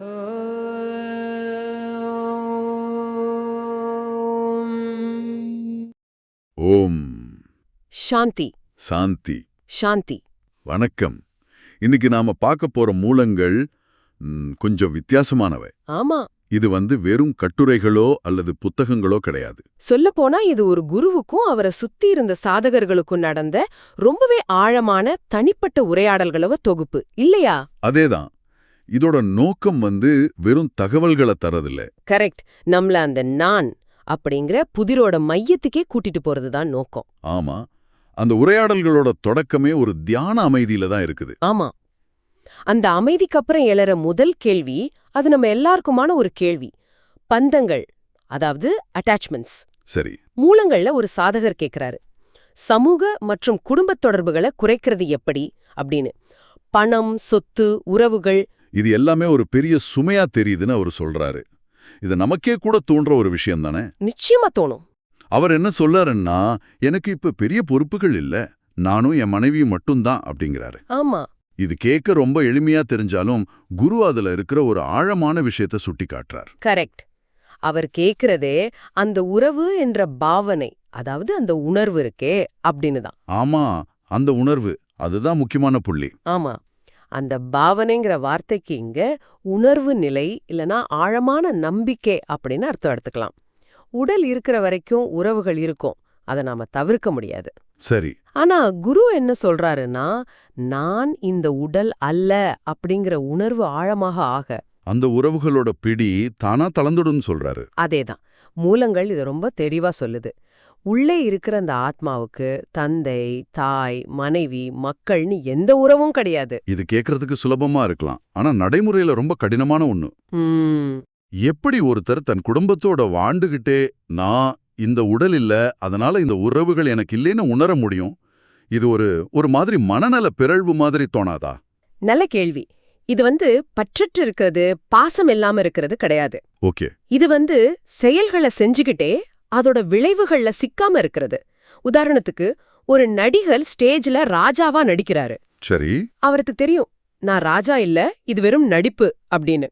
ஓம். சாந்தி. சாந்தி. சாந்தி. வணக்கம். இன்னைக்கு நாம பார்க்க போற மூலங்கள் கொஞ்சம் வித்தியாசமானவை. ஆமா. இது வந்து வெறும் கட்டுரைகளோ அல்லது புத்தகங்களோ கிடையாது. சொல்லப்போனா இது ஒரு குருவுக்கும் அவரை சுத்தி இருந்த சாதகர்களுக்கும் நடந்த ரொம்பவே ஆழமான தனிப்பட்ட உரையாடல்களவ தொகுப்பு. இல்லையா? அதேதான். இதோட நோக்கம் வந்து வெறும் தகவல்களை தரதில்ல கரெக்ட் நம்மள அந்த நான் அப்படிங்கிற புதிரோட மையத்துக்கே கூட்டிட்டு போறதுதான் நோக்கம். ஆமா. அந்த உரையாடல்களோட தொடக்கமே ஒரு தியான அமைதியில தான் இருக்குது. ஆமா. அந்த அமைதிக்கு அப்புறம் எழற முதல் கேள்வி அது நம்ம எல்லாருக்குமான ஒரு கேள்வி. பந்தங்கள் அதாவது அட்டாச்மெண்ட்ஸ் சரி. மூலங்கள்ல ஒரு சாதகர் கேக்குறாரு. சமூக மற்றும் குடும்பத் தொடர்புகளை குறைக்கிறது எப்படி? அப்படின்னு. பணம் சொத்து உறவுகள் இது எல்லாமே ஒரு பெரிய சுமையா தெரியுதுன்னு அவர் சொல்றாரு. இது நமக்கே கூட தோன்ற ஒரு விஷயம் தானே? நிச்சயமா தோணும். அவர் என்ன சொல்லாருன்னா எனக்கு இப்ப பெரிய பொறுப்புகள் இல்ல நானும் என் மனைவியும் மட்டும்தான் அப்படிங்கிறாரு. ஆமா. இது கேட்க ரொம்ப எளிமையா தெரிஞ்சாலும் குரு அதுல இருக்கிற ஒரு ஆழமான விஷயத்த சுட்டி காட்டுறார் கரெக்ட். அவர் கேக்குறதே அந்த உறவு என்ற பாவனை அதாவது அந்த உணர்வு இருக்கே அப்படின்னு தான் ஆமா அந்த உணர்வு அதுதான் முக்கியமான புள்ளி. ஆமா. அந்த பாவனைங்கிற வார்த்தைக்கு இங்க உணர்வு நிலை இல்லனா ஆழமான நம்பிக்கை அப்படின்னு அர்த்தம் எடுத்துக்கலாம். உடல் இருக்கிற வரைக்கும் உறவுகள் இருக்கும். அதை நாம தவிர்க்க முடியாது. சரி. ஆனா குரு என்ன சொல்றாருன்னா நான் இந்த உடல் அல்ல அப்படிங்கிற உணர்வு ஆழமாக ஆக. அந்த உறவுகளோட பிடி தானா தளர்ந்துடும் சொல்றாரு. அதேதான். மூலங்கள் இது ரொம்ப தெளிவா சொல்லுது. உள்ளே இருக்கிற அந்த ஆத்மாவுக்கு தந்தை தாய் மனைவி மக்கள்னு எந்த உறவும் கிடையாது. இது கேட்கறதுக்கு சுலபமா இருக்கலாம். ஆனா நடைமுறையில ரொம்ப கடினமான ஒண்ணு. எப்படி ஒருத்தர் தன் குடும்பத்தோட வாழ்ந்துகிட்டே நான் இந்த உடல் இல்ல அதனால இந்த உறவுகள் எனக்கு இல்லைன்னு உணர முடியும்? இது ஒரு ஒரு மாதிரி மனநல பிறழ்வு மாதிரி தோணாதா? நல்ல கேள்வி. இது வந்து பற்றற்று இருக்கிறது பாசம் இல்லாம இருக்கிறது கிடையாது. ஓகே. இது வந்து செயல்களை செஞ்சுக்கிட்டே அதோட விளைவுகள்ல சிக்காம இருக்கிறது. உதாரணத்துக்கு ஒரு நடிகர் ஸ்டேஜ்ல ராஜாவா நடிக்கிறாரு. சரி. அவருக்கு தெரியும் நான் ராஜா இல்ல இது வெறும் நடிப்பு அப்படின்னு.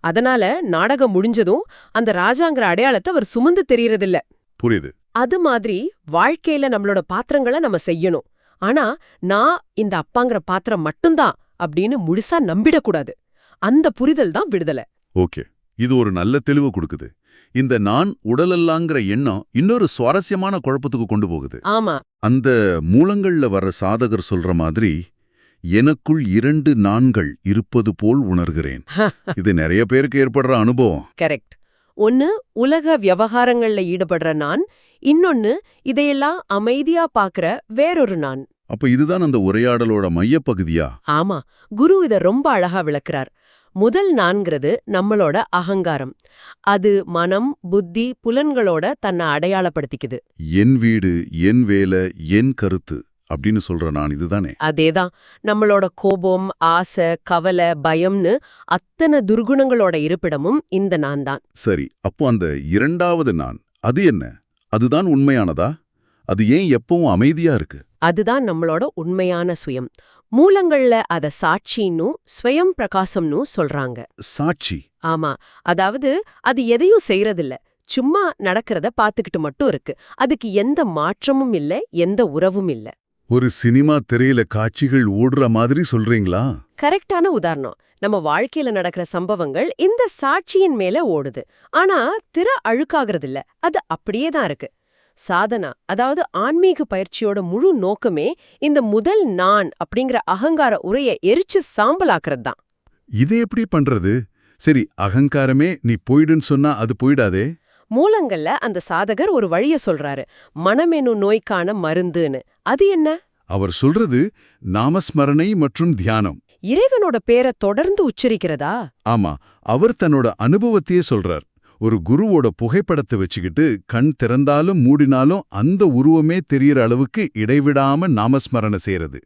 அதனால நாடகம் முடிஞ்சதும் அந்த ராஜாங்கிற அடையாளத்தை அவர் சுமந்து தெரியறதில்ல. புரியுது. அது மாதிரி வாழ்க்கையில நம்மளோட பாத்திரங்களை நம்ம செய்யணும். ஆனா நான் இந்த அப்பாங்கிற பாத்திரம் மட்டும்தான் அப்படின்னு முழுசா நம்பிடக்கூடாது. அந்த புரிதல் தான் விடுதலை. ஓகே. இது ஒரு நல்ல தெளிவு கொடுக்குது. இந்த நான் உடலல்லாங்கிற எண்ணம் இன்னொரு சுவாரஸ்யமான குழப்பத்துக்கு கொண்டு போகுது. ஆமா. அந்த மூலங்கள்ல வர்ற சாதகர் சொல்ற மாதிரி எனக்குள் இரண்டு நான்கள் இருப்பது போல் உணர்கிறேன். இது நிறைய பேருக்கு ஏற்படுற அனுபவம். கரெக்ட். ஒன்னு உலக விவகாரங்கள்ல ஈடுபடுற நான் இன்னொன்னு இதையெல்லாம் அமைதியா பாக்குற வேறொரு நான். அப்ப இதுதான் அந்த உரையாடலோட மையப்பகுதியா? ஆமா குரு இத ரொம்ப அழகா விளக்குறார். முதல் நான்கிறது நம்மளோட அகங்காரம். அது மனம் புத்தி புலன்களோட தன்னை அடையாளப்படுத்திக்குது. என் வீடு என் வேலை என் கருத்து அப்படின்னு சொல்ற நான் இதுதானே? அதேதான். நம்மளோட கோபம் ஆசை கவலை பயம்னு அத்தனை துர்குணங்களோட இருப்பிடமும் இந்த நான் தான் சரி அப்போ அந்த இரண்டாவது நான் அது என்ன? அதுதான் உண்மையானதா? அது ஏன் எப்பவும் அமைதியா இருக்கு? அதுதான் நம்மளோட உண்மையான சுயம். மூலங்கள்ல அத சாட்சின்னும் ஸ்வயம் பிரகாசம்னு சொல்றாங்க. சாட்சி. ஆமா. அதாவது அது எதையும் செய்யறதில்ல சும்மா நடக்கிறத பாத்துக்கிட்டு மட்டும் இருக்கு. அதுக்கு எந்த மாற்றமும் இல்ல எந்த உறவும் இல்ல. ஒரு சினிமா திரையில காட்சிகள் ஓடுற மாதிரி சொல்றீங்களா? கரெக்டான உதாரணம். நம்ம வாழ்க்கையில நடக்கிற சம்பவங்கள் இந்த சாட்சியின் மேல ஓடுது. ஆனா திற அழுக்காகிறது இல்ல அது அப்படியே தான் இருக்கு. சாதனா அதாவது ஆன்மீக பயிற்சியோட முழு நோக்கமே இந்த முதல் நான் அப்படிங்கிற அகங்கார உரைய எரிச்சு சாம்பலாக்குறது தான் இதை எப்படி பண்றது? சரி அகங்காரமே நீ போயிடுன்னு சொன்னா அது போயிடாதே. மூலங்கள்ல அந்த சாதகர் ஒரு வழிய சொல்றாரு மனமெனு நோய்க்கான மருந்துன்னு. அது என்ன? அவர் சொல்றது நாமஸ்மரணை மற்றும் தியானம். இறைவனோட பேரை தொடர்ந்து உச்சரிக்கிறதா? ஆமா அவர் தன்னோட அனுபவத்தையே சொல்றார். ஒரு குருவோட புகைப்படத்தை வச்சுக்கிட்டு கண் திறந்தாலும் மூடினாலும் அந்த உருவமே தெரியற அளவுக்கு இடைவிடாம நாமஸ்மரண செய்யறது.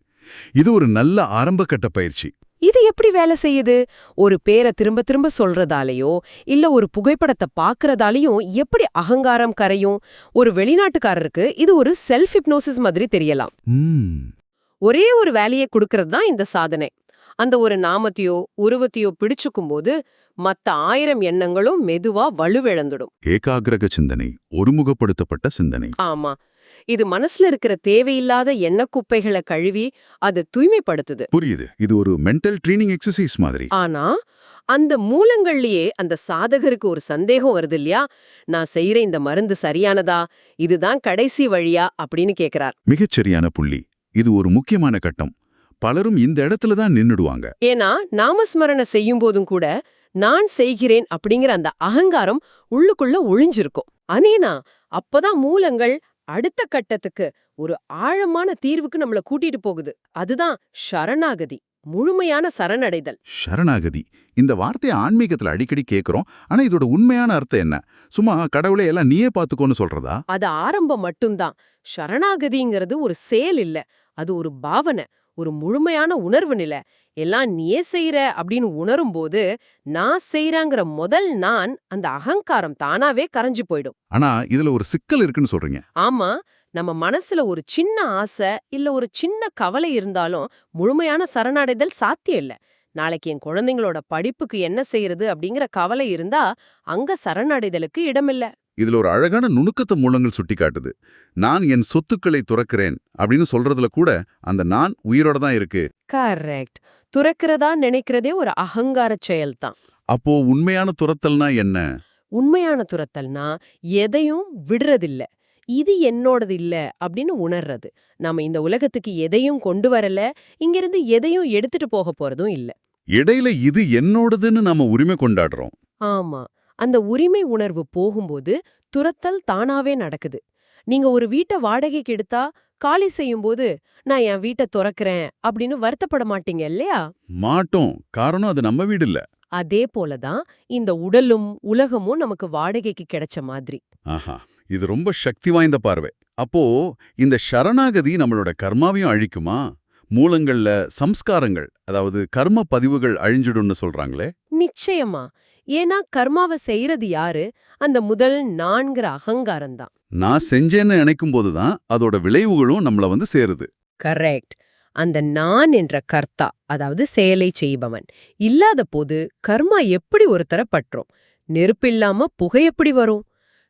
இது ஒரு நல்ல ஆரம்பகட்ட பயிற்சி. இது எப்படி வேலை செய்யுது? ஒரு பேரை திரும்ப திரும்ப சொல்றதாலயோ இல்ல ஒரு புகைப்படத்தை பாக்குறதாலயும் எப்படி அகங்காரம் கரையும்? ஒரு வெளிநாட்டுக்காரருக்கு இது ஒரு செல்ஃப் ஹிப்னோசிஸ் மாதிரி தெரியலாம். ஒரே ஒரு வேலையை கொடுக்கறது தான் இந்த சாதனை. அந்த ஒரு நாமத்தையோ உருவத்தையோ பிடிச்சுக்கும் போது மத்த ஆயிரம் எண்ணங்களும் மெதுவா வலுவிழந்துடும். ஏகாகிரக சிந்தனை ஒருமுகப்படுத்தப்பட்ட சிந்தனை. ஆமா. இது மனசுல இருக்கிற தேவையில்லாத எண்ணக் குப்பைகளை கழுவி அதை தூய்மைப்படுத்துது. புரியுது. இது ஒரு மென்டல் ட்ரைனிங் எக்ஸசைஸ் மாதிரி. ஆனா அந்த மூலங்கள்லயே அந்த சாதகருக்கு ஒரு சந்தேகம் வருது இல்லையா? நான் செய்யற இந்த மருந்து சரியானதா? இதுதான் கடைசி வழியா? அப்படின்னு கேக்குறார். மிகச்சரியான புள்ளி. இது ஒரு முக்கியமான கட்டம். பலரும் இந்த இடத்துல தான் நின்னுடுவாங்க. ஏன்னா நாமஸ்மரண செய்யும் போதும் கூட நான் செய்கிறேன் அப்படிங்கிற அந்த அகங்காரம் உள்ளுக்குள்ள ஒளிஞ்சிருக்கும் அனேனா அப்பதான் மூலங்கள் அடுத்த கட்டத்துக்கு ஒரு ஆழமான தீர்வுக்கு நம்மள கூட்டிட்டு போகுது. அதுதான் சரணாகதி முழுமையான சரணடைதல். சரணாகதி. இந்த வார்த்தையை ஆன்மீகத்துல அடிக்கடி கேக்குறோம். ஆனா இதோட உண்மையான அர்த்தம் என்ன? சும்மா கடவுளே எல்லாம் நீயே பாத்துக்கோன்னு சொல்றதா? அது ஆரம்பம் மட்டும்தான். சரணாகதிங்கிறது ஒரு செயல் இல்ல. அது ஒரு பாவனை. ஒரு முழுமையான உணர்வு நிலை. எல்லாம் நீயே செய்யற அப்படின்னு உணரும்போது நான் செய்யறேங்கிற முதல் நான் அந்த அகங்காரம் தானாவே கரைஞ்சு போயிடும். ஆனா இதுல ஒரு சிக்கல் இருக்குன்னு சொல்றீங்க. ஆமா நம்ம மனசுல ஒரு சின்ன ஆசை இல்ல ஒரு சின்ன கவலை இருந்தாலும் முழுமையான சரணடைதல் சாத்தியம் இல்ல. நாளைக்கு என் குழந்தைங்களோட படிப்புக்கு என்ன செய்யறது அப்படிங்கிற கவலை இருந்தா அங்க சரணடைதலுக்கு இடமில்ல. இதுல ஒரு அழகான நுணுக்கத்தை மூலங்கள் சுட்டிக்காட்டுது. நான் என் சொத்துக்களை துறக்கிறேன் அப்படின்னு சொல்றதுல கூட அந்த நான் உயிரோட தான் இருக்கு. கரெக்ட் துறக்கிறதா நினைக்கிறதே ஒரு அகங்கார செயல்தான். அப்போ உண்மையான துரத்தல்னா என்ன? உண்மையான துரத்தல்னா எதையும் விடுறதில்ல. இது என்னோடது இல்ல அப்படின்னு உணர்றது. நாம இந்த உலகத்துக்கு எதையும் கொண்டு வரல இங்கிருந்து எதையும் எடுத்துட்டு போக போறதும் இல்ல. இடையில இது என்னோடதுன்னு நாம உரிமை கொண்டாடுறோம். ஆமா. அந்த உரிமை உணர்வு போகும்போது துரத்தல் தானாவே நடக்குது. நீங்க ஒரு வீட்டை வாடகைக்கு எடுத்தா காலி செய்யும்போது நான் என் வீட்டை துறக்கிறேன் அப்படின்னு வருத்தப்பட மாட்டீங்க இல்லையா? மாட்டோம். காரணம் அது நம்ம வீடு இல்ல. அதே போலதான் இந்த உடலும் உலகமும் நமக்கு வாடகைக்கு கிடைச்ச மாதிரி. ஆஹா. இது ரொம்ப சக்தி வாய்ந்த பார்வை. அப்போ இந்த சரணாகதி நம்மளோட கர்மாவையும் அழிக்குமா? மூலங்கள்ல சம்ஸ்காரங்கள் அதாவது கர்ம பதிவுகள் அழிஞ்சிடும்னு சொல்றாங்களே? நிச்சயமா. ஏன்னா கர்மாவை செய்யறது யாரு? அந்த முதல் நான்கிற அகங்காரம் தான் நான் செஞ்சேன்னு நினைக்கும் போதுதான் அதோட விளைவுகளும் நம்மள வந்து சேருது. கரெக்ட். அந்த நான் என்ற கர்த்தா அதாவது செயலை செய்பவன் இல்லாத போது கர்மா எப்படி ஒருத்தர பற்றும்? நெருப்பில்லாம புகை எப்படி வரும்?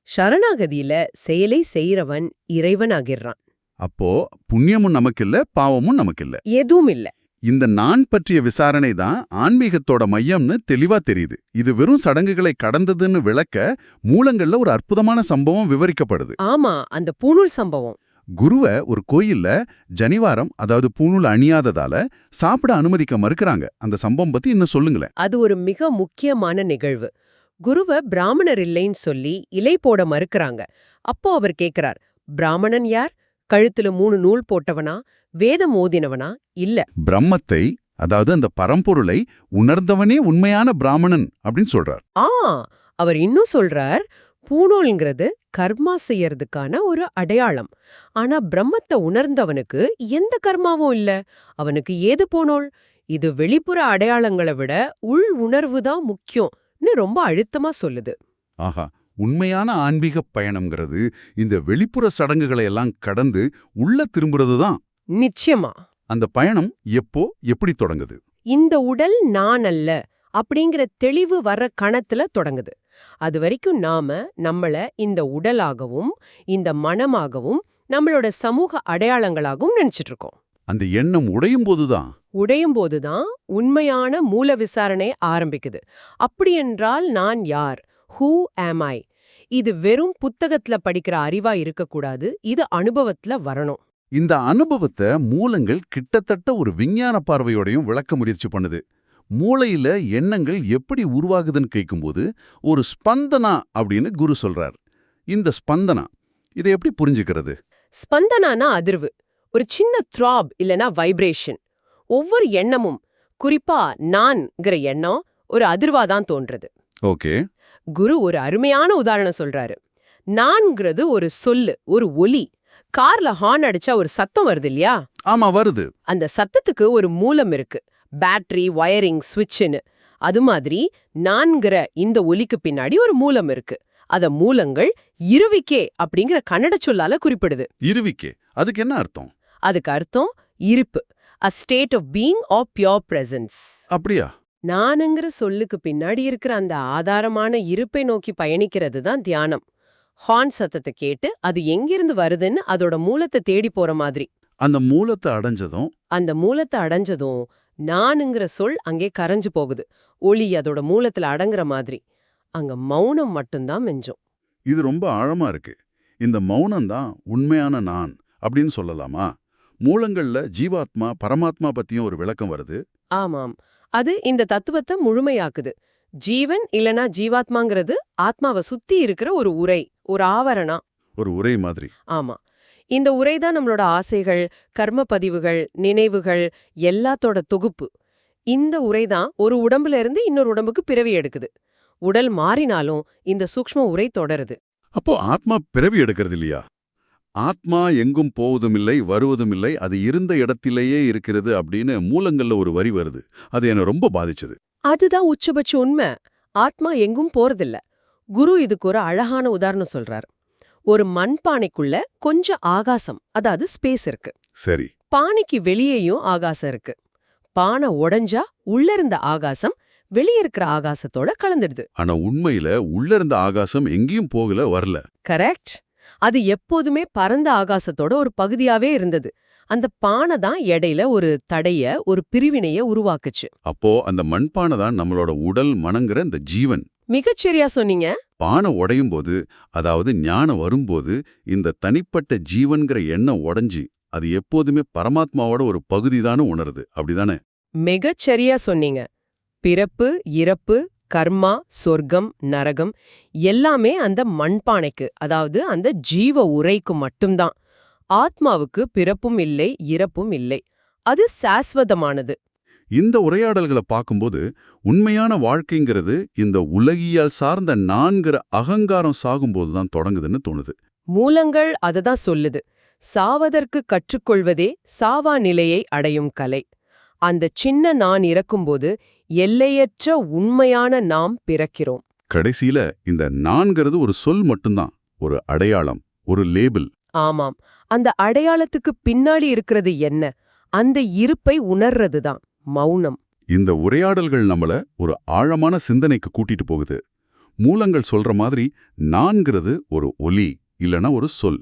சரணாகதியில செயலை செய்யறவன் இறைவன் ஆகிர்றான். அப்போ புண்ணியமும் நமக்கில்ல பாவமும் நமக்கில்ல. எதுவும் இல்ல. இந்த நான் பற்றிய விசாரணை தான் ஆன்மீகத்தோட மையம்னு தெளிவா தெரியுது. இது வெறும் சடங்குகளை கடந்ததுன்னு விளக்க மூலங்கள்ல ஒரு அற்புதமான சம்பவம் விவரிக்கப்படுது. ஆமா அந்த பூணூல் சம்பவம். குருவ ஒரு கோயில்ல ஜனிவாரம் அதாவது பூணூல் அணியாததால சாப்பிட அனுமதிக்க மறுக்கறாங்க. அந்த சம்பவம் பத்தி இன்னும் சொல்லுங்களேன். அது ஒரு மிக முக்கியமான நிகழ்வு. குருவ பிராமணர் இல்லைன்னு சொல்லி இலை போட மறுக்கறாங்க. அப்போ அவர் கேக்குறார் பிராமணன் யார்? கழுத்துல மூணு நூல் போட்டவனா வேதம் ஓதினவனா? இல்ல. பிரம்மத்தை அதாவது அந்த பரம்பொருளை உணர்ந்தவனே உண்மையான பிராமணன் அப்படின்னு சொல்றார். ஆ அவர் இன்னும் சொல்றார் பூணூல்ங்கிறது கர்மா செய்யறதுக்கான ஒரு அடையாளம். ஆனா பிரம்மத்தை உணர்ந்தவனுக்கு எந்த கர்மாவும் இல்ல. அவனுக்கு ஏது பூணூல்? இது வெளிப்புற அடையாளங்களை விட உள் உணர்வு தான் முக்கியம்னு ரொம்ப அழுத்தமா சொல்லுது. ஆஹா. உண்மையான ஆன்மீக பயணம்ங்கிறது இந்த வெளிப்புற சடங்குகளை எல்லாம் கடந்து உள்ள திரும்புறது தான் நிச்சயமா. அந்த பயணம் எப்போ எப்படி தொடங்குது? இந்த உடல் நான் அல்ல அப்படிங்கிற தெளிவு வர்ற கணத்துல தொடங்குது. அது வரைக்கும் நாம நம்மள இந்த உடலாகவும் இந்த மனமாகவும் நம்மளோட சமூக அடையாளங்களாகவும் நினைச்சிட்டு இருக்கோம் அந்த எண்ணம் உடையும் போதுதான். உடையும் போதுதான் உண்மையான மூல விசாரணை ஆரம்பிக்குது. அப்படியென்றால் நான் யார்? ஹூ am ஐ இது வெறும் புத்தகத்துல படிக்கிற அறிவா இருக்கக்கூடாது இது அனுபவத்துல வரணும். இந்த அனுபவத்தை மூலங்கள் கிட்டத்தட்ட ஒரு விஞ்ஞான பார்வையோடையும் விளக்க முயற்சி பண்ணுது. மூளையில எண்ணங்கள் எப்படி உருவாகுதுன்னு கேட்கும்போது ஒரு ஸ்பந்தனா அப்படின்னு குரு சொல்றார். இந்த ஸ்பந்தனா இதை எப்படி புரிஞ்சுக்கிறது? ஸ்பந்தனானா அதிர்வு ஒரு சின்ன த்ராப் இல்லனா வைப்ரேஷன் ஒவ்வொரு எண்ணமும் குறிப்பா நான்ங்கிற எண்ணம் ஒரு அதிர்வாதான் தோன்றது ஓகே. குரு ஒரு அருமையான உதாரணம் சொல்றாரு. நான்கிறது ஒரு சொல்லு ஒரு ஒலி. கார்ல ஹார்ன் அடிச்சா ஒரு சத்தம் வருது இல்லையா? ஆமா வருது. அந்த சத்தத்துக்கு ஒரு மூலம் இருக்கு. பேட்டரி வயரிங் சுவிட்சுன்னு அது மாதிரி நான்கிற இந்த ஒலிக்கு பின்னாடி ஒரு மூலம் இருக்கு. அத மூலங்கள் இருவிக்கே அப்படிங்கிற கன்னட சொல்லால குறிப்பிடுது. இருவிக்கே. அதுக்கு என்ன அர்த்தம்? அதுக்கு அர்த்தம் இருப்பு. A state of being or pure presence அப்படியா? நானுங்கிற சொல்லுக்கு பின்னாடி இருக்கிற அந்த ஆதாரமான இருப்பை நோக்கி பயணிக்கிறது தான் தியானம். ஹார்ன் சத்தத்தை கேட்டு அது எங்கிருந்து வருதுன்னு அதோட மூலத்தை தேடி போற மாதிரி. அந்த மூலத்தை அடைஞ்சதும் அந்த மூலத்தை அடைஞ்சதும் நானுங்கிற சொல் அங்கே கரைஞ்சு போகுது. ஒளி அதோட மூலத்துல அடங்குற மாதிரி. அங்க மௌனம் மட்டும்தான் மிஞ்சும். இது ரொம்ப ஆழமா இருக்கு. இந்த மௌனம் தான் உண்மையான நான் அப்படின்னு சொல்லலாமா? மூலங்கள்ல ஜீவாத்மா பரமாத்மா பத்தியும் ஒரு விளக்கம் வருது. ஆமாம். அது இந்த தத்துவத்தை முழுமையாக்குது. ஜீவன் இல்லனா ஜீவாத்மாங்கிறது ஆத்மாவை சுத்தி இருக்கிற ஒரு உரை ஒரு ஆவரணா. ஒரு உரை மாதிரி. ஆமா. இந்த உரை தான் நம்மளோட ஆசைகள் கர்ம பதிவுகள் நினைவுகள் எல்லாத்தோட தொகுப்பு. இந்த உரை தான் ஒரு உடம்புல இருந்து இன்னொரு உடம்புக்கு பிறவி எடுக்குது. உடல் மாறினாலும் இந்த சூக்ஷ்ம உரை தொடருது. அப்போ ஆத்மா பிறவி எடுக்கிறது இல்லையா? ஆத்மா எங்கும் போவதுமில்லை வருவதுமில்லை அது இருந்த இடத்திலேயே இருக்கிறது அப்படின்னு மூலங்கள்ல ஒரு வரி வருது. அது என்னை ரொம்ப பாதிச்சது. அதுதான் உச்சபட்ச உண்மை. ஆத்மா எங்கும் போறதில்ல. குரு இதுக்கு ஒரு அழகான உதாரணம் சொல்றார். ஒரு மண்பானைக்குள்ள கொஞ்சம் ஆகாசம் அதாவது ஸ்பேஸ் இருக்கு. சரி. பானைக்கு வெளியேயும் ஆகாசம் இருக்கு. பானை உடைஞ்சா உள்ள இருந்த ஆகாசம் வெளியே இருக்கிற ஆகாசத்தோட கலந்துடுது. ஆனா உண்மையில உள்ள இருந்த ஆகாசம் எங்கேயும் போகல வரல. கரெக்ட் அது எப்போதுமே பரந்த ஆகாசத்தோட ஒரு பகுதியாவே இருந்தது. அந்த பானை தான் இடையில ஒரு தடைய ஒரு பிரிவினைய உருவாக்குச்சு. அப்போ அந்த மண்பானை தான் நம்மளோட உடல் மனங்கிற இந்த ஜீவன். மிகச்சரியா சொன்னீங்க. பானை உடையும் போது அதாவது ஞானம் வரும்போது இந்த தனிப்பட்ட ஜீவன்கிற எண்ணம் உடைஞ்சு அது எப்போதுமே பரமாத்மாவோட ஒரு பகுதிதான்னு உணருது. அப்படிதானே? மிகச்சரியா சொன்னீங்க. பிறப்பு இறப்பு கர்மா சொர்க்கம் நரகம் எல்லாமே அந்த மண்பானைக்கு அதாவது அந்த ஜீவ உரைக்கு மட்டும்தான். ஆத்மாவுக்கு பிறப்பும் இல்லை இறப்பும் இல்லை. அது சாஸ்வதமானது. இந்த உரையாடல்களை பார்க்கும்போது உண்மையான வாழ்க்கைங்கிறது இந்த உலகியல் சார்ந்த நான்கிற அகங்காரம் சாகும்போது தான் தொடங்குதுன்னு தோணுது. மூலங்கள் அததான் சொல்லுது. சாவதற்கு கற்றுக்கொள்வதே சாவா நிலையை அடையும் கலை. அந்த சின்ன நான் இறக்கும்போது எல்லையற்ற உண்மையான நாம் பிறக்கிறோம். கடைசியில இந்த நான்கிறது ஒரு சொல் மட்டும்தான் ஒரு அடையாளம் ஒரு லேபிள். ஆமாம். அந்த அடையாளத்துக்கு பின்னாடி இருக்கிறது என்ன? அந்த இருப்பை உணர்றதுதான் மௌனம். இந்த உரையாடல்கள் நம்மள ஒரு ஆழமான சிந்தனைக்கு கூட்டிட்டு போகுது. மூலங்கள் சொல்ற மாதிரி நான்கிறது ஒரு ஒலி இல்லனா ஒரு சொல்.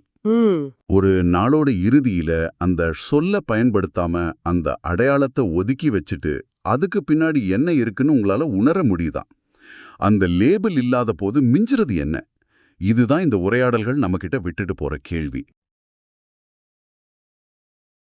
ஒரு நாளோட இறுதியில அந்த சொல்ல பயன்படுத்தாம அந்த அடையாளத்தை ஒதுக்கி வச்சுட்டு அதுக்கு பின்னாடி என்ன இருக்குன்னு உங்களால உணர முடியுதான் அந்த லேபிள் இல்லாத போது மிஞ்சுறது என்ன? இதுதான் இந்த உரையாடல்கள் நம்மகிட்ட விட்டுட்டு போற கேள்வி.